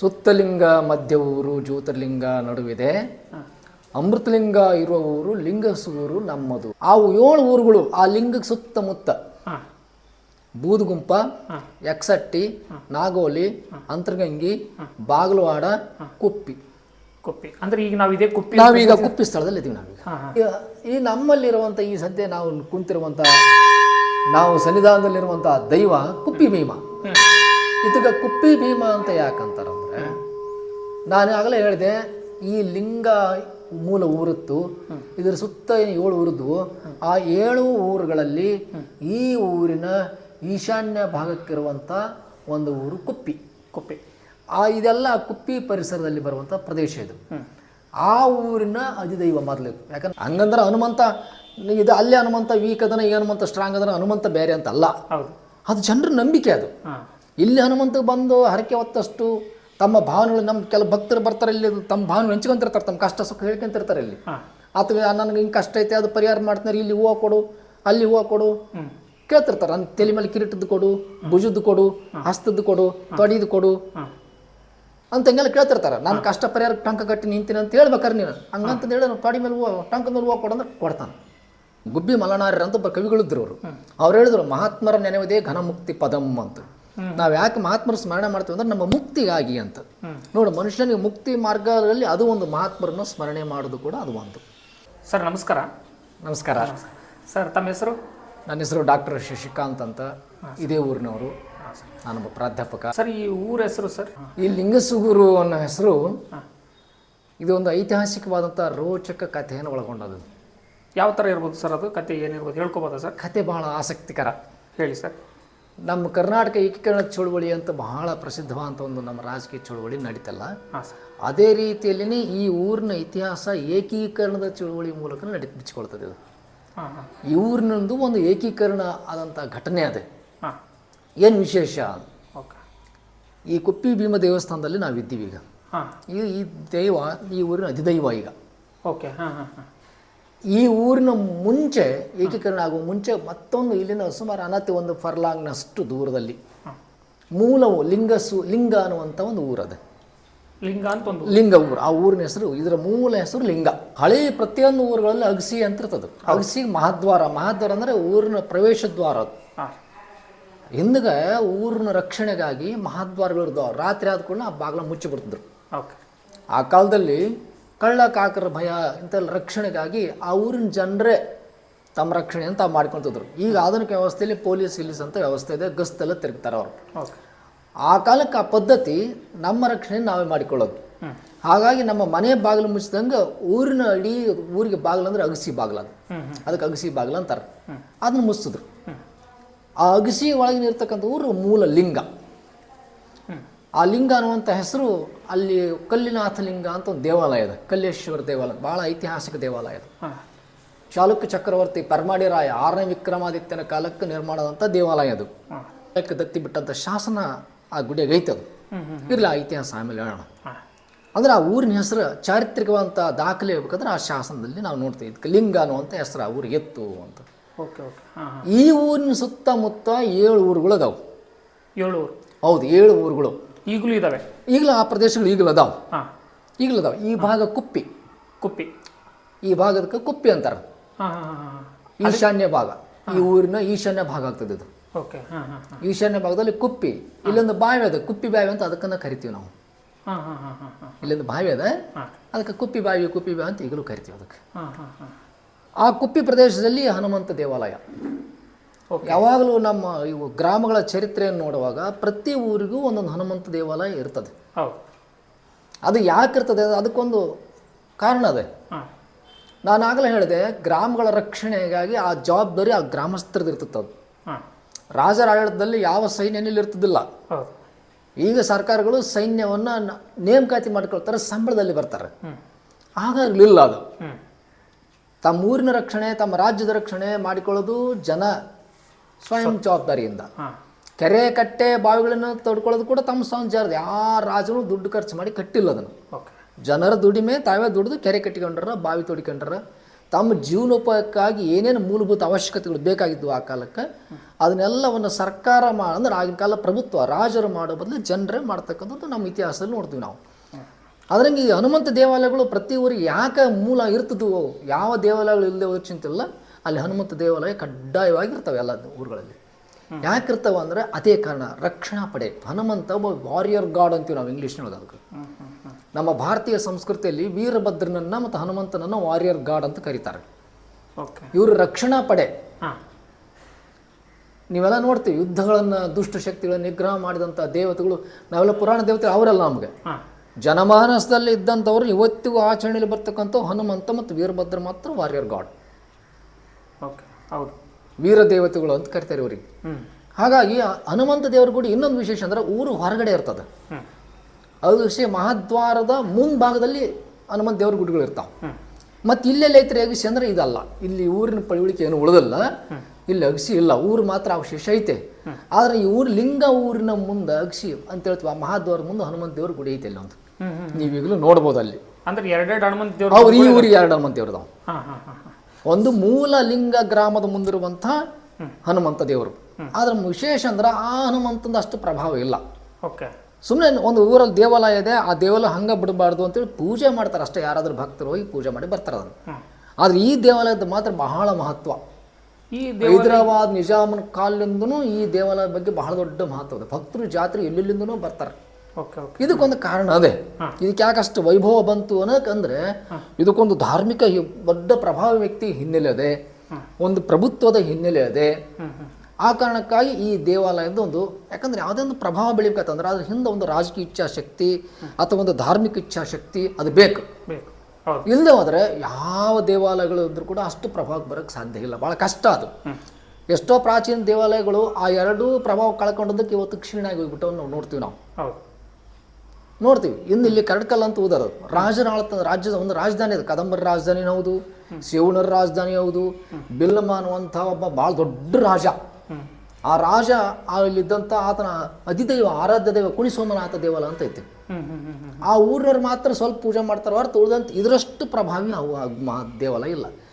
ಸುತ್ತಲಿಂಗ ಮಧ್ಯ ಊರು ಜ್ಯೋತಿರ್ಲಿಂಗ ನಡುವಿದೆ. ಅಮೃತಲಿಂಗ ಇರುವ ಊರು ಲಿಂಗಸೂರು ನಮ್ಮದು. ಆ ಏಳು ಊರುಗಳು ಆ ಲಿಂಗಕ್ಕೆ ಸುತ್ತಮುತ್ತ. ಬೂದುಗುಂಪ ಯಕ್ಷಟ್ಟಿ ನಾಗೋಲಿ ಅಂತರ್ಗಂಗಿ ಬಾಗಲವಾಡ ಕುಪ್ಪಿ. ಕುಪ್ಪಿ. ಅಂದ್ರೆ ಈಗ ನಾವು ಇದೇ ಕುಪ್ಪಿ ನಾವೀಗ ಕುಪ್ಪಿ ಸ್ಥಳದಲ್ಲಿ ಇದೀವಿ ನಾವೀಗ. ಈ ನಮ್ಮಲ್ಲಿರುವಂಥ ಈ ಸದ್ಯ ನಾವು ಕುಂತಿರುವಂಥ ನಾವು ಸನ್ನಿಧಾನದಲ್ಲಿರುವಂಥ ದೈವ ಕುಪ್ಪಿ ಭೀಮ. ಇದಕ್ಕೆ ಕುಪ್ಪಿ ಭೀಮ ಅಂತ ಯಾಕಂತಾರಂದ್ರೆ ನಾನು ಆಗಲೇ ಹೇಳಿದೆ ಈ ಲಿಂಗ ಮೂಲ ಊರುತ್ತು ಇದರ ಸುತ್ತ ಏನು ಏಳು ಊರದ್ದು ಆ ಏಳು ಊರುಗಳಲ್ಲಿ ಈ ಊರಿನ ಈಶಾನ್ಯ ಭಾಗಕ್ಕಿರುವಂಥ ಒಂದು ಊರು ಕುಪ್ಪಿ. ಕುಪ್ಪಿ. ಆ ಇದೆಲ್ಲ ಕುಪ್ಪಿ ಪರಿಸರದಲ್ಲಿ ಬರುವಂಥ ಪ್ರದೇಶ ಇದು. ಆ ಊರಿನ ಅಧಿದೈವ ಮೊದಲು ಯಾಕಂದ್ರೆ ಹಂಗಂದ್ರೆ ಹನುಮಂತ ಇದು ಅಲ್ಲಿ ಹನುಮಂತ ವೀಕ್ ಅದನ ಈ ಹನುಮಂತ ಸ್ಟ್ರಾಂಗ್ ಅದನ ಹನುಮಂತ ಬೇರೆ ಅಂತ ಅಲ್ಲ ಅದು ಜನರ ನಂಬಿಕೆ ಅದು. ಇಲ್ಲಿ ಹನುಮಂತ ಬಂದು ಹರಕೆ ಹೊತ್ತಷ್ಟು ತಮ್ಮ ಭಾವನೆಗಳು ನಮ್ಮ ಕೆಲವು ಭಕ್ತರು ಬರ್ತಾರೆ ಇಲ್ಲಿ ತಮ್ಮ ಭಾವನೆ ಹಂಚ್ಕೊಂತಿರ್ತಾರೆ ತಮ್ಮ ಕಷ್ಟ ಸುಖ ಹೇಳ್ಕೊಂತಿರ್ತಾರೆ ಇಲ್ಲಿ. ಅಥವಾ ನನಗೆ ಹಿಂಗೆ ಕಷ್ಟ ಐತೆ ಅದು ಪರಿಹಾರ ಮಾಡ್ತಾರೆ ಇಲ್ಲಿ ಹೂವು ಕೊಡು ಅಲ್ಲಿ ಹೂವು ಕೊಡು. ಕೇಳ್ತಿರ್ತಾರೆ ನನ್ನ ತಲೆ ಮೇಲೆ ಕಿರೀಟದ್ದು ಕೊಡು ಭುಜದ್ದು ಕೊಡು ಹಸ್ತದ್ದು ಕೊಡು ತೊಡಿದು ಕೊಡು. ಅಂತ ಹಿಂಗೆಲ್ಲ ಕೇಳ್ತಿರ್ತಾರೆ ನಾನು ಕಷ್ಟ ಪರಿಹಾರ ಟಂಕ ಕಟ್ಟಿ ನಿಂತೀನಿ ಅಂತ ಹೇಳ್ಬೇಕಾರೆ ನೀನು. ಹಂಗಂತ ಹೇಳಿ ತೊಡಿ ಮೇಲೆ ಹೂವು ಟಂಕ ಮೇಲೆ ಹೂವು ಕೊಡು ಅಂದ್ರೆ ಕೊಡ್ತಾನೆ. ಗುಬ್ಬಿ ಮಲನಾರ್ಯರಂತ ಒಬ್ಬ ಕವಿಗಳಿದ್ರು ಅವರು. ಅವ್ರು ಹೇಳಿದ್ರು ಮಹಾತ್ಮರ ನೆನೆಯುವುದೇ ಘನಮುಕ್ತಿ ಪದಂ ಅಂತ. ನಾವು ಯಾಕೆ ಮಹಾತ್ಮರ ಸ್ಮರಣೆ ಮಾಡ್ತೀವಿ ಅಂದ್ರೆ ನಮ್ಮ ಮುಕ್ತಿಗಾಗಿ ಅಂತ. ನೋಡು ಮನುಷ್ಯನಿಗೆ ಮುಕ್ತಿ ಮಾರ್ಗದಲ್ಲಿ ಅದು ಒಂದು ಮಹಾತ್ಮರನ್ನು ಸ್ಮರಣೆ ಮಾಡೋದು ಕೂಡ ಅದು ಒಂದು. ಸರ್ ನಮಸ್ಕಾರ. ನಮಸ್ಕಾರ. ಸರ್ ತಮ್ಮ ಹೆಸರು? ನನ್ನ ಹೆಸರು ಡಾಕ್ಟರ್ ಶಶಿಕಾಂತ್ ಅಂತ. ಇದೇ ಊರಿನವರು. ನಾನೊಬ್ಬ ಪ್ರಾಧ್ಯಾಪಕ. ಸರ್ ಈ ಊರ ಹೆಸರು ಸರ್? ಈ ಲಿಂಗಸುಗುರು ಅನ್ನೋ ಹೆಸರು ಇದು ಒಂದು ಐತಿಹಾಸಿಕವಾದಂಥ ರೋಚಕ ಕಥೆಯನ್ನು ಒಳಗೊಂಡದು ಯಾವ ಥರ ಇರ್ಬೋದು ಸರ್ ಅದು? ಕತೆ ಏನಿರ್ಬೋದು? ಹೇಳ್ಕೊಬೋದಾ ಸರ್? ಕತೆ ಬಹಳ ಆಸಕ್ತಿಕರ. ಹೇಳಿ ಸರ್. ನಮ್ಮ ಕರ್ನಾಟಕ ಏಕೀಕರಣ ಚಳುವಳಿ ಅಂತ ಬಹಳ ಪ್ರಸಿದ್ಧವಾದಂಥ ಒಂದು ನಮ್ಮ ರಾಜಕೀಯ ಚಳುವಳಿ ನಡೀತಲ್ಲ? ಅದೇ ರೀತಿಯಲ್ಲಿ ಈ ಊರಿನ ಇತಿಹಾಸ ಏಕೀಕರಣದ ಚಳುವಳಿ ಮೂಲಕ ನಡಿ ಬಿಚ್ಚಿಕೊಳ್ತದೆ ಇದು ಈ ಊರಿನೊಂದು ಒಂದು ಏಕೀಕರಣ ಆದಂಥ ಘಟನೆ ಅದೇ. ಏನು ವಿಶೇಷ? ಈ ಕುಪ್ಪಿ ಭೀಮ ದೇವಸ್ಥಾನದಲ್ಲಿ ನಾವಿದ್ದೀವಿ ಈಗ. ಈ ಈ ದೈವ ಈ ಊರಿನ ಅಧಿದೈವ ಈಗ. ಓಕೆ ಹಾಂ ಹಾಂ ಹಾಂ. ಈ ಊರಿನ ಮುಂಚೆ ಏಕೀಕರಣ ಆಗುವ ಮುಂಚೆ ಮತ್ತೊಂದು ಇಲ್ಲಿನ ಸುಮಾರು ಅನತಿ ಒಂದು ಫರ್ಲಾಂಗ್ನಷ್ಟು ದೂರದಲ್ಲಿ. ಮೂಲವು ಲಿಂಗಸು ಲಿಂಗ ಅನ್ನುವಂಥ ಒಂದು ಊರದು. ಲಿಂಗ ಅಂತ ಒಂದು ಲಿಂಗ ಊರು. ಆ ಊರಿನ ಹೆಸರು ಇದರ ಮೂಲ ಹೆಸರು ಲಿಂಗ. ಹಳೆ ಪ್ರತಿಯೊಂದು ಊರುಗಳಲ್ಲಿ ಅಗಸಿ ಅಂತ ಇರ್ತದೆ. ಅಗಸಿ ಮಹಾದ್ವಾರ. ಮಹಾದ್ವಾರ ಅಂದರೆ ಊರಿನ ಪ್ರವೇಶ ದ್ವಾರ ಅದು. ಹಿಂದಗ ಊರಿನ ರಕ್ಷಣೆಗಾಗಿ ಮಹಾದ್ವಾರಗಳು ಇರ್ತಾವ. ರಾತ್ರಿ ಆದ ಕೂಡ ಆ ಬಾಗಿಲ ಮುಚ್ಚಿಬಿಡ್ತಿದ್ರು ಆ ಕಾಲದಲ್ಲಿ ಕಳ್ಳ ಕಾಕರ ಭಯ ಇಂಥೆಲ್ಲ ರಕ್ಷಣೆಗಾಗಿ ಆ ಊರಿನ ಜನರೇ ತಮ್ಮ ರಕ್ಷಣೆ ಅಂತ ಮಾಡ್ಕೊತಿದ್ರು ಈಗ ಆಧುನಿಕ ವ್ಯವಸ್ಥೆಯಲ್ಲಿ ಪೊಲೀಸ್ ಇಲ್ಲಿಸ್ ಅಂತ ವ್ಯವಸ್ಥೆ ಇದೆ ಗಸ್ತೆಲ್ಲ ತಿರುಗ್ತಾರೆ ಅವರು. ಆ ಕಾಲಕ್ಕೆ ಆ ಪದ್ಧತಿ ನಮ್ಮ ರಕ್ಷಣೆ ನಾವೇ ಮಾಡಿಕೊಳ್ಳೋದು. ಹಾಗಾಗಿ ನಮ್ಮ ಮನೆ ಬಾಗಿಲು ಮುಚ್ಚಿದಂಗೆ ಊರಿನ ಇಡೀ ಊರಿಗೆ ಬಾಗಿಲು ಅಂದ್ರೆ ಅಗಸಿ ಬಾಗಿಲು ಅದು. ಅದಕ್ಕೆ ಅಗಸಿ ಬಾಗಿಲು ಅಂತಾರೆ. ಅದನ್ನು ಮುಚ್ಚಿದ್ರು. ಆ ಅಗಸಿ ಒಳಗಿನ ಇರ್ತಕ್ಕಂಥ ಊರು ಮೂಲ ಲಿಂಗ. ಆ ಲಿಂಗ ಅನ್ನುವಂಥ ಹೆಸರು ಅಲ್ಲಿ ಕಲ್ಲಿನಾಥ ಲಿಂಗ ಅಂತ ಒಂದು ದೇವಾಲಯ ಇದೆ. ಕಲ್ಲೇಶ್ವರ ದೇವಾಲಯ. ಭಾಳ ಐತಿಹಾಸಿಕ ದೇವಾಲಯ ಅದು ಚಾಲುಕ್ಯ ಚಕ್ರವರ್ತಿ ಪರ್ಮಾಡಿರಾಯ ಆರನೇ ವಿಕ್ರಮಾದಿತ್ಯನ ಕಾಲಕ್ಕೆ ನಿರ್ಮಾಣದಂಥ ದೇವಾಲಯ ಅದು. ಅದಕ್ಕೆ ದತ್ತಿ ಬಿಟ್ಟಂಥ ಶಾಸನ ಆ ಗುಡಿಯಾಗ ಐತೆ ಅದು. ಇರಲಿ ಆ ಇತಿಹಾಸ ಆಮೇಲೆ ಹೇಳೋಣ. ಅಂದ್ರೆ ಆ ಊರಿನ ಹೆಸರು ಚಾರಿತ್ರಿಕವಂತ ದಾಖಲೆ ಹೇಳ್ಬೇಕಂದ್ರೆ ಆ ಶಾಸನದಲ್ಲಿ ನಾವು ನೋಡ್ತೀವಿ. ಇದಕ್ಕೆ ಲಿಂಗ ಅನ್ನುವಂಥ ಹೆಸರು ಆ ಊರಿಗೆ ಎತ್ತು ಅಂತ. ಈ ಊರಿನ ಸುತ್ತಮುತ್ತ ಏಳು ಊರುಗಳು ಅದಾವು. ಏಳು ಊರು. ಹೌದು ಏಳು ಊರುಗಳು. ಈಗಲೂ ಇದ್ದಾವೆ ಈಗಲೂ ಆ ಪ್ರದೇಶಗಳು ಈಗಲೂ ಅದಾವೆ. ಹಾಂ. ಈಗಲೂ ಅದಾವೆ. ಈ ಭಾಗ ಕುಪ್ಪಿ. ಕುಪ್ಪಿ. ಈ ಭಾಗದಕ್ಕೆ ಕುಪ್ಪಿ ಅಂತಾರೆ. ಹಾಂ ಹಾಂ ಹಾಂ ಈಶಾನ್ಯ ಭಾಗ. ಈ ಊರಿನ ಈಶಾನ್ಯ ಭಾಗ ಆಗ್ತದೆ ಇದು ಓಕೆ. ಹಾಂ ಈಶಾನ್ಯ ಭಾಗದಲ್ಲಿ ಕುಪ್ಪಿ. ಇಲ್ಲೊಂದು ಬಾವಿ ಅದ. ಕುಪ್ಪಿ ಬಾವಿ ಅಂತ ಅದಕ್ಕನ್ನ ಕರಿತೀವಿ ನಾವು. ಹಾಂ ಹಾಂ ಹಾಂ ಹಾಂ ಹಾಂ. ಇಲ್ಲೊಂದು ಬಾವಿ ಅದ. ಅದಕ್ಕೆ ಕುಪ್ಪಿ ಬಾವಿ ಕುಪ್ಪಿ ಬಾವಿ ಅಂತ ಈಗಲೂ ಕರಿತೀವಿ ಅದಕ್ಕೆ. ಹಾಂ ಹಾಂ ಹಾಂ. ಆ ಕುಪ್ಪಿ ಪ್ರದೇಶದಲ್ಲಿ ಹನುಮಂತ ದೇವಾಲಯ. ಯಾವಾಗಲೂ ನಮ್ಮ ಇವು ಗ್ರಾಮಗಳ ಚರಿತ್ರೆಯನ್ನು ನೋಡುವಾಗ ಪ್ರತಿ ಊರಿಗೂ ಒಂದೊಂದು ಹನುಮಂತ ದೇವಾಲಯ ಇರ್ತದೆ. ಅದು ಯಾಕೆ ಇರ್ತದೆ? ಅದಕ್ಕೊಂದು ಕಾರಣ ಅದೇ. ನಾನು ಆಗಲೇ ಹೇಳಿದೆ ಗ್ರಾಮಗಳ ರಕ್ಷಣೆಗಾಗಿ ಆ ಜವಾಬ್ದಾರಿ ಆ ಗ್ರಾಮಸ್ಥರದ್ದು ಇರ್ತದೆ ಅದು. ರಾಜರ ಆಡಳಿತದಲ್ಲಿ ಯಾವ ಸೈನ್ಯನಲ್ಲಿ ಇರ್ತದಿಲ್ಲ. ಈಗ ಸರ್ಕಾರಗಳು ಸೈನ್ಯವನ್ನು ನೇಮಕಾತಿ ಮಾಡ್ಕೊಳ್ತಾರೆ ಸಂಬಳದಲ್ಲಿ ಬರ್ತಾರೆ. ಆಗಿರಲಿಲ್ಲ ಅದು. ತಮ್ಮ ಊರಿನ ರಕ್ಷಣೆ ತಮ್ಮ ರಾಜ್ಯದ ರಕ್ಷಣೆ ಮಾಡಿಕೊಳ್ಳೋದು ಜನ ಸ್ವಯಂ ಜವಾಬ್ದಾರಿಯಿಂದ. ಕೆರೆ ಕಟ್ಟೆ ಬಾವಿಗಳನ್ನು ತೊಡ್ಕೊಳ್ಳೋದು ಕೂಡ ತಮ್ಮ ಸ್ವಯಂ ಜವಾಬ್ದಾರಿ ಯಾವ ರಾಜನು ದುಡ್ಡು ಖರ್ಚು ಮಾಡಿ ಕಟ್ಟಿಲ್ಲ ಅದನ್ನು. ಜನರ ದುಡಿಮೆ ತಾವೇ ದುಡಿದು ಕೆರೆ ಕಟ್ಟಿಕೊಂಡ್ರ ಬಾವಿ ತೊಡಿಕೊಂಡ್ರ. ತಮ್ಮ ಜೀವನೋಪಾಯಕ್ಕಾಗಿ ಏನೇನು ಮೂಲಭೂತ ಅವಶ್ಯಕತೆಗಳು ಬೇಕಾಗಿದ್ವು ಆ ಕಾಲಕ್ಕೆ ಅದನ್ನೆಲ್ಲವನ್ನು ಸರ್ಕಾರ ಮಾ ಅಂದ್ರೆ ಆಗಿನ ಕಾಲ ಪ್ರಭುತ್ವ ರಾಜರು ಮಾಡೋ ಬದಲು ಜನರೇ ಮಾಡ್ತಕ್ಕಂಥದ್ದು ನಮ್ಮ ಇತಿಹಾಸದಲ್ಲಿ ನೋಡ್ತೀವಿ ನಾವು. ಅದ್ರಂಗೆ ಈ ಹನುಮಂತ ದೇವಾಲಯಗಳು ಪ್ರತಿ ಊರಿಗೆ ಯಾಕೆ ಮೂಲ ಇರ್ತದವು? ಯಾವ ದೇವಾಲಯಗಳು ಇಲ್ಲದೆ ಹೋದ ಚಿಂತಿಲ್ಲ ಅಲ್ಲಿ ಹನುಮಂತ ದೇವಾಲಯ ಕಡ್ಡಾಯವಾಗಿ ಇರ್ತವೆ ಎಲ್ಲ ಊರುಗಳಲ್ಲಿ. ಯಾಕಿರ್ತವೆ ಅಂದ್ರೆ ಅದೇ ಕಾರಣ ರಕ್ಷಣಾ ಪಡೆ ಹನುಮಂತ ಒಬ್ಬ ವಾರಿಯರ್ ಗಾಡ್ ಅಂತೀವಿ ನಾವು ಇಂಗ್ಲೀಷ್ನೊಳಗೆ ಅದಕ್ಕೆ. ನಮ್ಮ ಭಾರತೀಯ ಸಂಸ್ಕೃತಿಯಲ್ಲಿ ವೀರಭದ್ರನನ್ನ ಮತ್ತು ಹನುಮಂತನನ್ನ ವಾರಿಯರ್ ಗಾಡ್ ಅಂತ ಕರೀತಾರೆ. ಇವರು ರಕ್ಷಣಾ ಪಡೆ. ನೀವೆಲ್ಲ ನೋಡ್ತೀವಿ ಯುದ್ಧಗಳನ್ನು ದುಷ್ಟ ಶಕ್ತಿಗಳನ್ನು ನಿಗ್ರಹ ಮಾಡಿದಂಥ ದೇವತೆಗಳು ನಾವೆಲ್ಲ ಪುರಾಣ ದೇವತೆ ಅವರಲ್ಲ ನಮಗೆ. ಜನಮಾನಸದಲ್ಲಿ ಇದ್ದಂಥವ್ರು ಇವತ್ತಿಗೂ ಆಚರಣೆಯಲ್ಲಿ ಬರ್ತಕ್ಕಂಥ ಹನುಮಂತ ಮತ್ತು ವೀರಭದ್ರ ಮಾತ್ರ ವಾರಿಯರ್ ಗಾಡ್ ಓಕೆ ಹೌದು. ವೀರ ದೇವತೆಗಳು ಅಂತ ಕರಿತಾರೆ ಇವ್ರಿಗೆ. ಹಾಗಾಗಿ ಹನುಮಂತ ದೇವ್ರ ಗುಡಿ ಇನ್ನೊಂದು ವಿಶೇಷ ಅಂದ್ರೆ ಊರು ಹೊರಗಡೆ ಇರ್ತದೆ. ಅದು ವಿಷಯ ಮಹಾದ್ವಾರದ ಮುಂಭಾಗದಲ್ಲಿ ಹನುಮಂತ ದೇವ್ರ ಗುಡಿಗಳು ಇರ್ತಾವೆ. ಮತ್ತು ಇಲ್ಲೆಲ್ಲ ಐತ್ರಿ ಅಗಸಿ ಅಂದ್ರೆ ಇದಲ್ಲ. ಇಲ್ಲಿ ಊರಿನ ಪಳಿವಳಿಕೆ ಏನು ಉಳಿದಲ್ಲ. ಇಲ್ಲಿ ಅಗಸಿ ಇಲ್ಲ ಊರು ಮಾತ್ರ ಅವಶೇಷ ಐತೆ. ಆದ್ರೆ ಈ ಊರು ಲಿಂಗ ಊರಿನ ಮುಂದೆ ಅಗಸಿ ಅಂತ ಹೇಳ್ತೀವಿ ಆ ಮಹಾದ್ವಾರ ಮುಂದೆ ಹನುಮಂತ ದೇವ್ರ ಗುಡಿ ಐತೆ ಇಲ್ಲೊಂದು ಹ್ಞೂ ನೀವೀಗಲೂ ನೋಡ್ಬೋದು ಅಲ್ಲಿ. ಅಂದ್ರೆ ಎರಡೆರಡು ಹನುಮಂತ ದೇವ್ರು ಅವ್ರು ಈ ಊರಿಗೆ ಎರಡು ಹನುಮಂತ ದೇವ್ರದಾವ್ ಒಂದು ಮೂಲ ಲಿಂಗ ಗ್ರಾಮದ ಮುಂದಿರುವಂಥ ಹನುಮಂತ ದೇವರು. ಆದ್ರೆ ವಿಶೇಷ ಅಂದ್ರೆ ಆ ಹನುಮಂತಂದು ಅಷ್ಟು ಪ್ರಭಾವ ಇಲ್ಲ. ಓಕೆ. ಸುಮ್ಮನೆ ಒಂದು ಊರಲ್ಲಿ ದೇವಾಲಯ ಇದೆ ಆ ದೇವಾಲಯ ಹಂಗೆ ಬಿಡಬಾರ್ದು ಅಂತೇಳಿ ಪೂಜೆ ಮಾಡ್ತಾರೆ ಅಷ್ಟೇ. ಯಾರಾದ್ರೂ ಭಕ್ತರು ಹೋಗಿ ಪೂಜೆ ಮಾಡಿ ಬರ್ತಾರೆ ಅದನ್ನು. ಆದ್ರೆ ಈ ದೇವಾಲಯದ ಮಾತ್ರ ಬಹಳ ಮಹತ್ವ. ಈ ಹೈದರಾಬಾದ್ ನಿಜಾಮನ ಕಾಲದಿಂದನೂ ಈ ದೇವಾಲಯದ ಬಗ್ಗೆ ಬಹಳ ದೊಡ್ಡ ಮಹತ್ವ ಇದೆ. ಭಕ್ತರು ಜಾತ್ರೆ ಎಲ್ಲೆಲ್ಲಿಂದನೂ ಬರ್ತಾರೆ. ಇದಕ್ಕೊಂದು ಕಾರಣ ಅದೇ. ಇದಕ್ಕೆ ಯಾಕಷ್ಟು ವೈಭವ ಬಂತು ಅನ್ನೋಕಂದ್ರೆ ಇದಕ್ಕೊಂದು ಧಾರ್ಮಿಕ ದೊಡ್ಡ ಪ್ರಭಾವ ವ್ಯಕ್ತಿ ಹಿನ್ನೆಲೆ ಅದೇ. ಒಂದು ಪ್ರಭುತ್ವದ ಹಿನ್ನೆಲೆ ಹ್ಞೂ ಆ ಕಾರಣಕ್ಕಾಗಿ ಈ ದೇವಾಲಯದ ಒಂದು ಯಾಕಂದ್ರೆ ಯಾವುದೇ ಒಂದು ಪ್ರಭಾವ ಬೆಳಿಬೇಕಂತಂದ್ರೆ ಅದ್ರ ಹಿಂದೆ ಒಂದು ರಾಜಕೀಯ ಇಚ್ಛಾಶಕ್ತಿ ಅಥವಾ ಒಂದು ಧಾರ್ಮಿಕ ಇಚ್ಛಾಶಕ್ತಿ ಅದು ಬೇಕು. ಇಲ್ಲದೆ ಹೋದರೆ ಯಾವ ದೇವಾಲಯಗಳು ಇದ್ರೂ ಕೂಡ ಅಷ್ಟು ಪ್ರಭಾವಕ್ಕೆ ಬರೋಕ್ಕೆ ಸಾಧ್ಯ ಇಲ್ಲ. ಭಾಳ ಕಷ್ಟ ಅದು. ಎಷ್ಟೋ ಪ್ರಾಚೀನ ದೇವಾಲಯಗಳು ಆ ಎರಡೂ ಪ್ರಭಾವ ಕಳ್ಕೊಂಡದಕ್ಕೆ ಇವತ್ತು ಕ್ಷೀಣ ಆಗಿ ಹೋಗ್ಬಿಟ್ಟು ನಾವು ನೋಡ್ತೀವಿ ನಾವು. ನೋಡ್ತೀವಿ. ಇನ್ನು ಇಲ್ಲಿ ಕರಡ್ಕಲ್ ಅಂತ ಉದಾರ ರಾಜರ ಆಳ್ತ ರಾಜ್ಯದ ಒಂದು ರಾಜಧಾನಿ ಅದು. ಕದಂಬರ ರಾಜಧಾನಿ ಹೌದು ಶಿವನರ ರಾಜಧಾನಿ ಹೌದು ಬಿಲ್ಲಮ ಅನ್ನುವಂಥ ಒಬ್ಬ ಭಾಳ ದೊಡ್ಡ ರಾಜ. ಆ ರಾಜ ಅಲ್ಲಿದ್ದಂಥ ಆತನ ಅಧಿದೈವ, ಆರಾಧ್ಯ ದೈವ, ಕುಣಿಸೋಮನಾಥ ದೇವಾಲಯ ಅಂತ ಐತಿ. ಆ ಊರಿನವ್ರು ಮಾತ್ರ ಸ್ವಲ್ಪ ಪೂಜೆ ಮಾಡ್ತಾರೆ ಹೊರತು ಉಳಿದಂತ ಇದರಷ್ಟು ಪ್ರಭಾವಿ ಮಹಾ ದೇವಾಲಯ ಇಲ್ಲ.